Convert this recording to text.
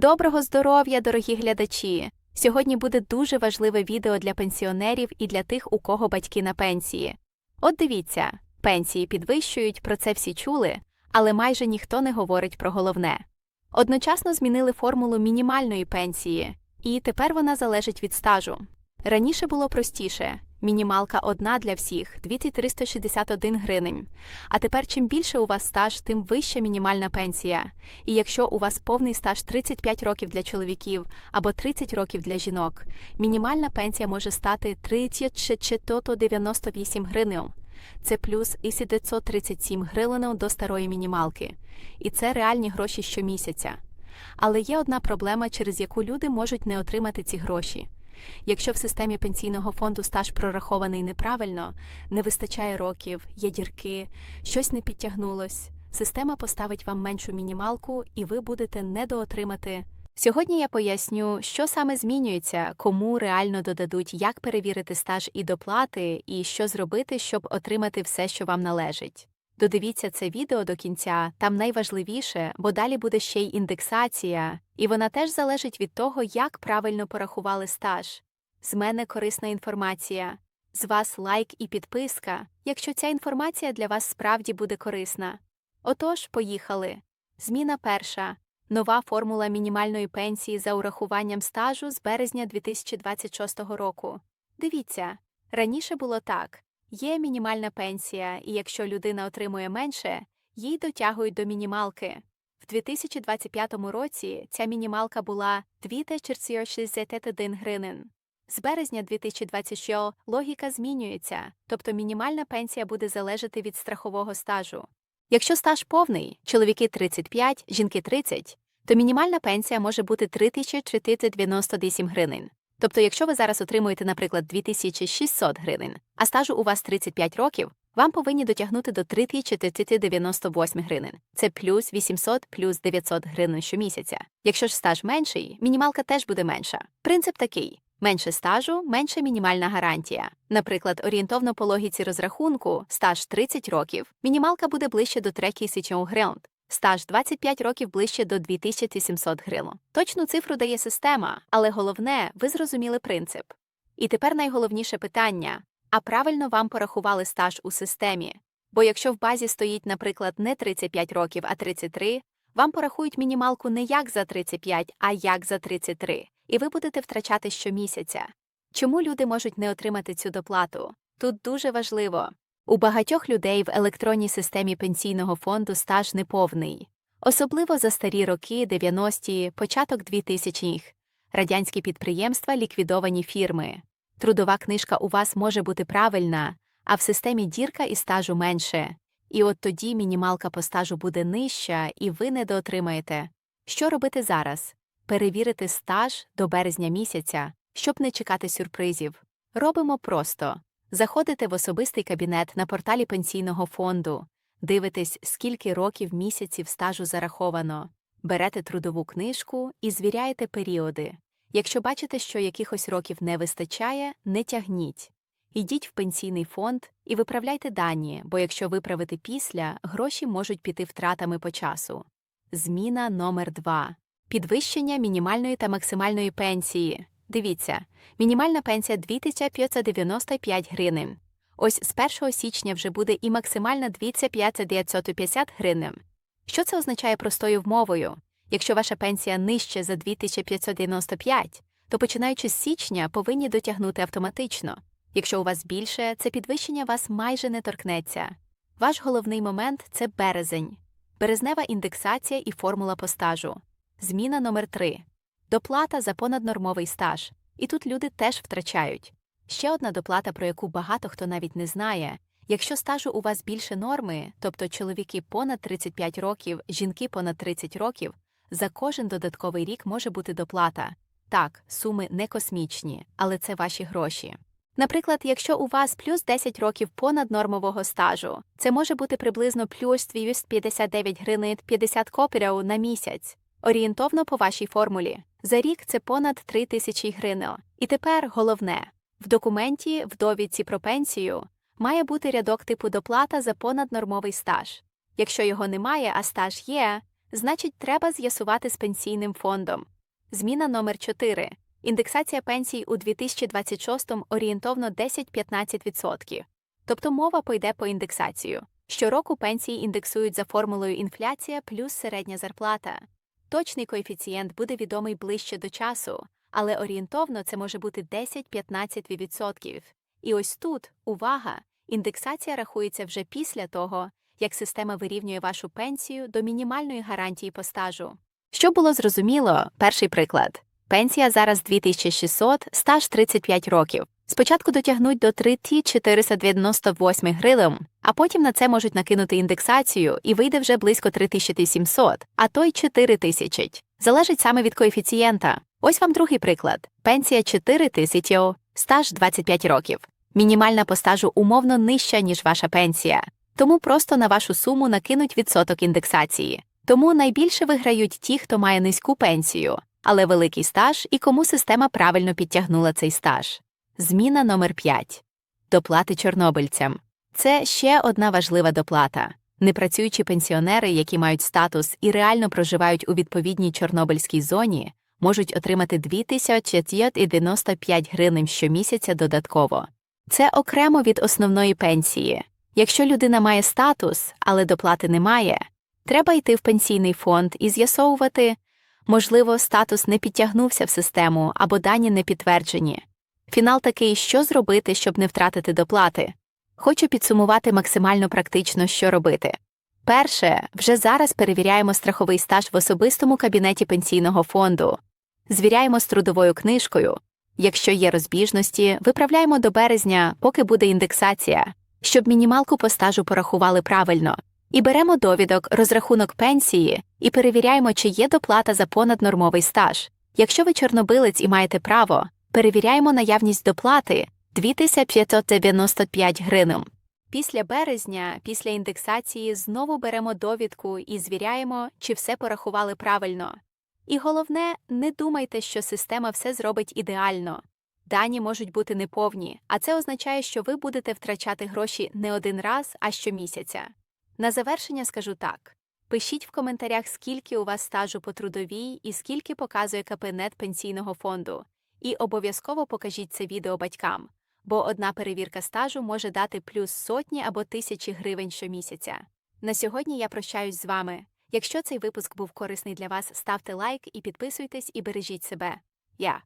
Доброго здоров'я, дорогі глядачі! Сьогодні буде дуже важливе відео для пенсіонерів і для тих, у кого батьки на пенсії. От дивіться, пенсії підвищують, про це всі чули, але майже ніхто не говорить про головне. Одночасно змінили формулу мінімальної пенсії, і тепер вона залежить від стажу. Раніше було простіше мінімалка одна для всіх 2361 гривень. А тепер, чим більше у вас стаж, тим вища мінімальна пенсія. І якщо у вас повний стаж 35 років для чоловіків або 30 років для жінок, мінімальна пенсія може стати 3098 гривень. Це плюс і 937 гривень до старої мінімалки. І це реальні гроші щомісяця. Але є одна проблема, через яку люди можуть не отримати ці гроші. Якщо в системі пенсійного фонду стаж прорахований неправильно, не вистачає років, є дірки, щось не підтягнулось, система поставить вам меншу мінімалку, і ви будете недоотримати. Сьогодні я поясню, що саме змінюється, кому реально додадуть, як перевірити стаж і доплати, і що зробити, щоб отримати все, що вам належить. Додивіться це відео до кінця, там найважливіше, бо далі буде ще й індексація, і вона теж залежить від того, як правильно порахували стаж. З мене корисна інформація, з вас лайк і підписка, якщо ця інформація для вас справді буде корисна. Отож, поїхали. Зміна перша. Нова формула мінімальної пенсії за урахуванням стажу з березня 2026 року. Дивіться, раніше було так. Є мінімальна пенсія, і якщо людина отримує менше, їй дотягують до мінімалки. В 2025 році ця мінімалка була 2461 гривень. З березня 2026 логіка змінюється, тобто мінімальна пенсія буде залежати від страхового стажу. Якщо стаж повний, чоловіки 35, жінки 30, то мінімальна пенсія може бути 3098 гривень. Тобто, якщо ви зараз отримуєте, наприклад, 2600 гривень, а стажу у вас 35 років, вам повинні дотягнути до 3498 гривень. Це плюс 800 плюс 900 гривень щомісяця. Якщо ж стаж менший, мінімалка теж буде менша. Принцип такий. Менше стажу, менша мінімальна гарантія. Наприклад, орієнтовно по логіці розрахунку, стаж 30 років, мінімалка буде ближче до 3000 гривень, Стаж 25 років ближче до 2700 гривень. Точну цифру дає система, але головне, ви зрозуміли принцип. І тепер найголовніше питання: а правильно вам порахували стаж у системі? Бо якщо в базі стоїть, наприклад, не 35 років, а 33, вам порахують мінімалку не як за 35, а як за 33, і ви будете втрачати щомісяця. Чому люди можуть не отримати цю доплату? Тут дуже важливо. У багатьох людей в електронній системі пенсійного фонду стаж неповний, особливо за старі роки 90-ті, початок 2000-х. радянські підприємства, ліквідовані фірми. Трудова книжка у вас може бути правильна, а в системі дірка і стажу менше. І от тоді мінімалка по стажу буде нижча, і ви не доотримаєте. Що робити зараз? Перевірити стаж до березня місяця, щоб не чекати сюрпризів. Робимо просто. Заходите в особистий кабінет на порталі пенсійного фонду, дивитесь, скільки років місяців стажу зараховано, берете трудову книжку і звіряєте періоди. Якщо бачите, що якихось років не вистачає, не тягніть. Йдіть в пенсійний фонд і виправляйте дані, бо якщо виправити після, гроші можуть піти втратами по часу. Зміна номер 2 підвищення мінімальної та максимальної пенсії. Дивіться, мінімальна пенсія 2595 гривень. Ось з 1 січня вже буде і максимальна 2550 гривень. Що це означає простою вмовою? Якщо ваша пенсія нижче за 2595, то починаючи з січня повинні дотягнути автоматично. Якщо у вас більше, це підвищення вас майже не торкнеться. Ваш головний момент це березень, березнева індексація і формула по стажу. Зміна номер 3 Доплата за понаднормовий стаж. І тут люди теж втрачають. Ще одна доплата, про яку багато хто навіть не знає. Якщо стажу у вас більше норми, тобто чоловіки понад 35 років, жінки понад 30 років, за кожен додатковий рік може бути доплата. Так, суми не космічні, але це ваші гроші. Наприклад, якщо у вас плюс 10 років понад нормового стажу, це може бути приблизно плюс 259 гривень 50 копірів на місяць, орієнтовно по вашій формулі. За рік це понад 3 тисячі гривень. І тепер головне в документі, в довідці про пенсію, має бути рядок типу доплата за понаднормовий стаж. Якщо його немає, а стаж є, Значить, треба з'ясувати з пенсійним фондом. Зміна номер 4. Індексація пенсій у 2026 орієнтовно 10-15%. Тобто мова пойде по індексацію. Щороку пенсії індексують за формулою інфляція плюс середня зарплата. Точний коефіцієнт буде відомий ближче до часу, але орієнтовно це може бути 10-15%. І ось тут, увага, індексація рахується вже після того, як система вирівнює вашу пенсію до мінімальної гарантії по стажу. Щоб було зрозуміло, перший приклад. Пенсія зараз 2600, стаж 35 років. Спочатку дотягнуть до 3498 гривень, а потім на це можуть накинути індексацію і вийде вже близько 3700, а то й 4000. Залежить саме від коефіцієнта. Ось вам другий приклад. Пенсія 4000, стаж 25 років. Мінімальна по стажу умовно нижча, ніж ваша пенсія. Тому просто на вашу суму накинуть відсоток індексації. Тому найбільше виграють ті, хто має низьку пенсію, але великий стаж і кому система правильно підтягнула цей стаж. Зміна номер 5. Доплати чорнобильцям. Це ще одна важлива доплата. Непрацюючі пенсіонери, які мають статус і реально проживають у відповідній чорнобильській зоні, можуть отримати 2595 гривень щомісяця додатково. Це окремо від основної пенсії. Якщо людина має статус, але доплати немає, треба йти в пенсійний фонд і з'ясовувати, можливо, статус не підтягнувся в систему або дані не підтверджені. Фінал такий, що зробити, щоб не втратити доплати. Хочу підсумувати максимально практично, що робити. Перше, вже зараз перевіряємо страховий стаж в особистому кабінеті пенсійного фонду, звіряємо з трудовою книжкою. Якщо є розбіжності, виправляємо до березня, поки буде індексація, щоб мінімалку по стажу порахували правильно. І беремо довідок, розрахунок пенсії і перевіряємо, чи є доплата за понаднормовий стаж. Якщо ви чорнобилець і маєте право, перевіряємо наявність доплати 2595 гривень. Після березня, після індексації, знову беремо довідку і звіряємо, чи все порахували правильно. І головне, не думайте, що система все зробить ідеально. Дані можуть бути неповні, а це означає, що ви будете втрачати гроші не один раз, а щомісяця. На завершення скажу так. Пишіть в коментарях, скільки у вас стажу по трудовій і скільки показує КПНет пенсійного фонду. І обов'язково покажіть це відео батькам, бо одна перевірка стажу може дати плюс сотні або тисячі гривень щомісяця. На сьогодні я прощаюсь з вами. Якщо цей випуск був корисний для вас, ставте лайк і підписуйтесь і бережіть себе. Я